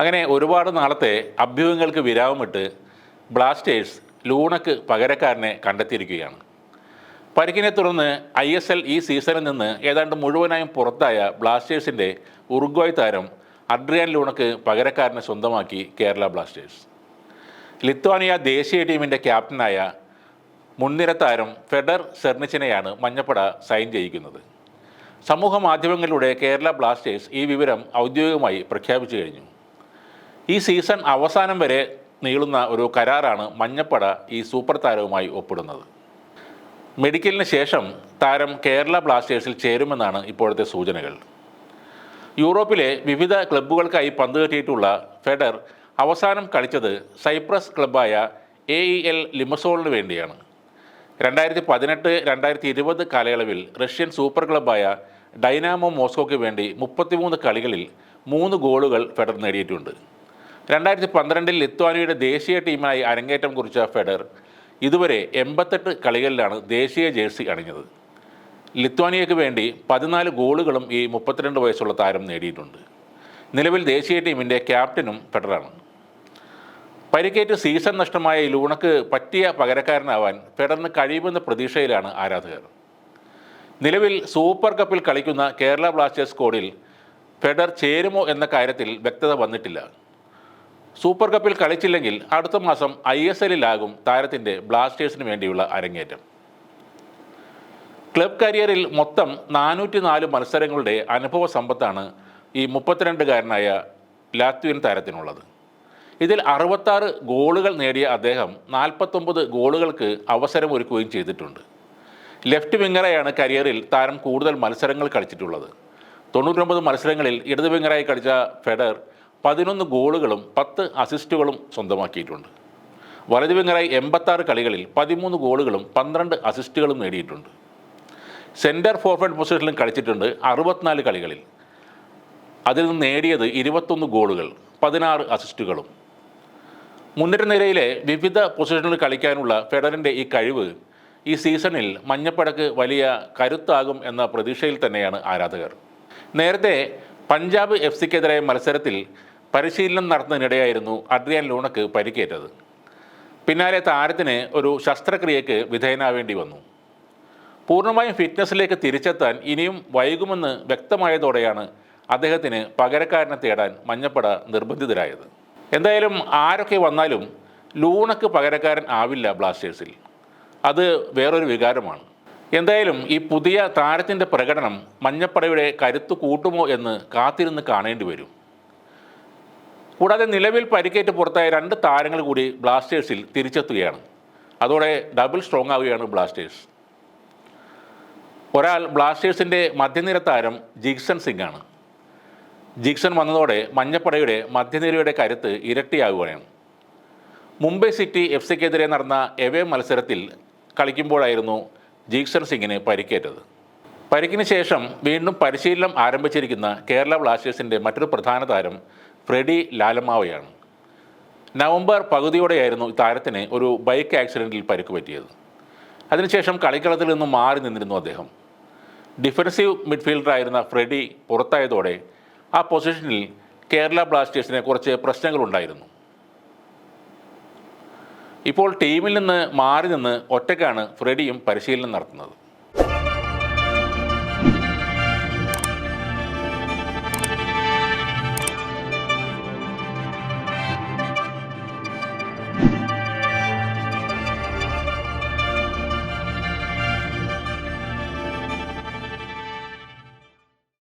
അങ്ങനെ ഒരുപാട് നാളത്തെ അഭ്യൂഹങ്ങൾക്ക് വിരാമമിട്ട് ബ്ലാസ്റ്റേഴ്സ് ലൂണക്ക് പകരക്കാരനെ കണ്ടെത്തിയിരിക്കുകയാണ്. പരിക്കിനെ തുടർന്ന് ഐ എസ് എൽ ഈ സീസണിൽ നിന്ന് ഏതാണ്ട് മുഴുവനായും പുറത്തായ ബ്ലാസ്റ്റേഴ്സിന്റെ ഉറുഗ്വായ് താരം അഡ്രിയാൻ ലൂണക്ക് പകരക്കാരനെ സ്വന്തമാക്കി കേരള ബ്ലാസ്റ്റേഴ്സ്. ലിത്വാനിയ ദേശീയ ടീമിന്റെ ക്യാപ്റ്റനായ മുൻനിര താരം ഫെഡർ സെർണിച്ചിനെയാണ് മഞ്ഞപ്പട സൈൻ ചെയ്യിക്കുന്നത്. സമൂഹ മാധ്യമങ്ങളിലൂടെ കേരള ബ്ലാസ്റ്റേഴ്സ് ഈ വിവരം ഔദ്യോഗികമായി പ്രഖ്യാപിച്ചു കഴിഞ്ഞു. ഈ സീസൺ അവസാനം വരെ നീളുന്ന ഒരു കരാറാണ് മഞ്ഞപ്പട ഈ സൂപ്പർ താരവുമായി ഒപ്പിടുന്നത്. മെഡിക്കലിന് ശേഷം താരം കേരള ബ്ലാസ്റ്റേഴ്സിൽ ചേരുമെന്നാണ് ഇപ്പോഴത്തെ സൂചനകൾ. യൂറോപ്പിലെ വിവിധ ക്ലബ്ബുകൾക്കായി പന്ത് കെട്ടിയിട്ടുള്ള ഫെഡർ അവസാനം കളിച്ചത് സൈപ്രസ് ക്ലബ്ബായ എ ഇ എൽ ലിമസോളിന് വേണ്ടിയാണ്. രണ്ടായിരത്തി പതിനെട്ട് രണ്ടായിരത്തി ഇരുപത് കാലയളവിൽ റഷ്യൻ സൂപ്പർ ക്ലബ്ബായ ഡൈനാമോ മോസ്കോയ്ക്ക് വേണ്ടി മുപ്പത്തിമൂന്ന് കളികളിൽ മൂന്ന് ഗോളുകൾ ഫെഡർ നേടിയിട്ടുണ്ട്. രണ്ടായിരത്തി പന്ത്രണ്ടിൽ ലിത്വാനിയയുടെ ദേശീയ ടീമായി അരങ്ങേറ്റം കുറിച്ച ഫെഡർ ഇതുവരെ എൺപത്തെട്ട് കളികളിലാണ് ദേശീയ ജേഴ്സി അണിഞ്ഞത്. ലിത്വാനിയയ്ക്ക് വേണ്ടി പതിനാല് ഗോളുകളും ഈ മുപ്പത്തിരണ്ട് വയസ്സുള്ള താരം നേടിയിട്ടുണ്ട്. നിലവിൽ ദേശീയ ടീമിന്റെ ക്യാപ്റ്റനും ഫെഡറാണ് പരിക്കേറ്റ് സീസൺ നഷ്ടമായ ലൂണക്ക് പറ്റിയ പകരക്കാരനാവാൻ ഫെഡറിന് കഴിയുമെന്ന പ്രതീക്ഷയിലാണ് ആരാധകർ. നിലവിൽ സൂപ്പർ കപ്പിൽ കളിക്കുന്ന കേരള ബ്ലാസ്റ്റേഴ്സ് സ്കോഡിൽ ഫെഡർ ചേരുമോ എന്ന കാര്യത്തിൽ വ്യക്തത വന്നിട്ടില്ല. സൂപ്പർ കപ്പിൽ കളിച്ചില്ലെങ്കിൽ അടുത്ത മാസം ഐ എസ് എല്ലിലാകും താരത്തിന്റെ ബ്ലാസ്റ്റേഴ്സിന് വേണ്ടിയുള്ള അരങ്ങേറ്റം. ക്ലബ് കരിയറിൽ മൊത്തം നാനൂറ്റി നാല് മത്സരങ്ങളുടെ അനുഭവ സമ്പത്താണ് ഈ മുപ്പത്തിരണ്ടുകാരനായ ലാത്വിയൻ താരത്തിനുള്ളത്. ഇതിൽ അറുപത്താറ് ഗോളുകൾ നേടിയ അദ്ദേഹം നാൽപ്പത്തൊമ്പത് ഗോളുകൾക്ക് അവസരമൊരുക്കുകയും ചെയ്തിട്ടുണ്ട്. ലെഫ്റ്റ് വിങ്ങറായാണ് കരിയറിൽ താരം കൂടുതൽ മത്സരങ്ങൾ കളിച്ചിട്ടുള്ളത്. തൊണ്ണൂറ്റൊമ്പത് മത്സരങ്ങളിൽ ഇടത് വിങ്ങറായി കളിച്ച ഫെഡർ പതിനൊന്ന് ഗോളുകളും പത്ത് അസിസ്റ്റുകളും സ്വന്തമാക്കിയിട്ടുണ്ട്. വലതു വിങ്ങറായി എൺപത്താറ് കളികളിൽ പതിമൂന്ന് ഗോളുകളും പന്ത്രണ്ട് അസിസ്റ്റുകളും നേടിയിട്ടുണ്ട്. സെന്റർ ഫോർവേഡ് പൊസിഷനിലും കളിച്ചിട്ടുണ്ട് അറുപത്തിനാല് കളികളിൽ. അതിൽ നിന്ന് നേടിയത് ഇരുപത്തൊന്ന് ഗോളുകൾ പതിനാറ് അസിസ്റ്റുകളും. മുന്നേറ്റ നിരയിലെ വിവിധ പൊസിഷനിൽ കളിക്കാനുള്ള ഫെഡറിന്റെ ഈ കഴിവ് ഈ സീസണിൽ മഞ്ഞപ്പടക്ക് വലിയ കരുത്താകും എന്ന പ്രതീക്ഷയിൽ തന്നെയാണ് ആരാധകർ. നേരത്തെ പഞ്ചാബ് എഫ് സിക്കെതിരായ മത്സരത്തിൽ പരിശീലനം നടത്തുന്നതിനിടെയായിരുന്നു അഡ്രിയാൻ ലൂണക്ക് പരിക്കേറ്റത്. പിന്നാലെ താരത്തിന് ഒരു ശസ്ത്രക്രിയയ്ക്ക് വിധേയനാവേണ്ടി വന്നു. പൂർണമായും ഫിറ്റ്നസ്സിലേക്ക് തിരിച്ചെത്താൻ ഇനിയും വൈകുമെന്ന് വ്യക്തമായതോടെയാണ് അദ്ദേഹത്തിന് പകരക്കാരനെ തേടാൻ മഞ്ഞപ്പട നിർബന്ധിതരായത്. എന്തായാലും ആരൊക്കെ വന്നാലും ലൂണക്ക് പകരക്കാരൻ ആവില്ല ബ്ലാസ്റ്റേഴ്സിൽ. അത് വേറൊരു വികാരമാണ്. എന്തായാലും ഈ പുതിയ താരത്തിന്റെ പ്രകടനം മഞ്ഞപ്പടയുടെ കരുത്തു കൂട്ടുമോ എന്ന് കാത്തിരുന്ന് കാണേണ്ടി വരും. കൂടാതെ നിലവിൽ പരിക്കേറ്റ് പുറത്തായ രണ്ട് താരങ്ങൾ കൂടി ബ്ലാസ്റ്റേഴ്സിൽ തിരിച്ചെത്തുകയാണ്. അതോടെ ഡബിൾ സ്ട്രോങ് ആവുകയാണ് ബ്ലാസ്റ്റേഴ്സ്. ഒരാൾ ബ്ലാസ്റ്റേഴ്സിന്റെ മധ്യനിര താരം ജിക്സൺ സിംഗ് ആണ് ജിക്സൺ വന്നതോടെ മഞ്ഞപ്പടയുടെ മധ്യനിരയുടെ കരുത്ത് ഇരട്ടിയാവുകയാണ്. മുംബൈ സിറ്റി എഫ് സിക്കെതിരെ നടന്ന എവേ മത്സരത്തിൽ കളിക്കുമ്പോഴായിരുന്നു ജീക്സൺ സിംഗിന് പരിക്കേറ്റത്. പരിക്കിന് ശേഷം വീണ്ടും പരിശീലനം ആരംഭിച്ചിരിക്കുന്ന കേരള ബ്ലാസ്റ്റേഴ്സിന്റെ മറ്റൊരു പ്രധാന താരം ഫ്രെഡി ലാലമാവയാണ്. നവംബർ പകുതിയോടെയായിരുന്നു താരത്തിന് ഒരു ബൈക്ക് ആക്സിഡന്റിൽ പരിക്ക് പറ്റിയത്. അതിനുശേഷം കളിക്കളത്തിൽ നിന്നും മാറി നിന്നിരുന്നു അദ്ദേഹം. ഡിഫൻസീവ് മിഡ്ഫീൽഡറായിരുന്ന ഫ്രെഡി പുറത്തായതോടെ ആ പൊസിഷനിൽ കേരള ബ്ലാസ്റ്റേഴ്സിന് കുറച്ച് പ്രശ്നങ്ങളുണ്ടായിരുന്നു. ഇപ്പോൾ ടീമിൽ നിന്ന് മാറി നിന്ന് ഒറ്റയ്ക്കാണ് ഫ്രെഡിയും പരിശീലനം നടത്തുന്നത്.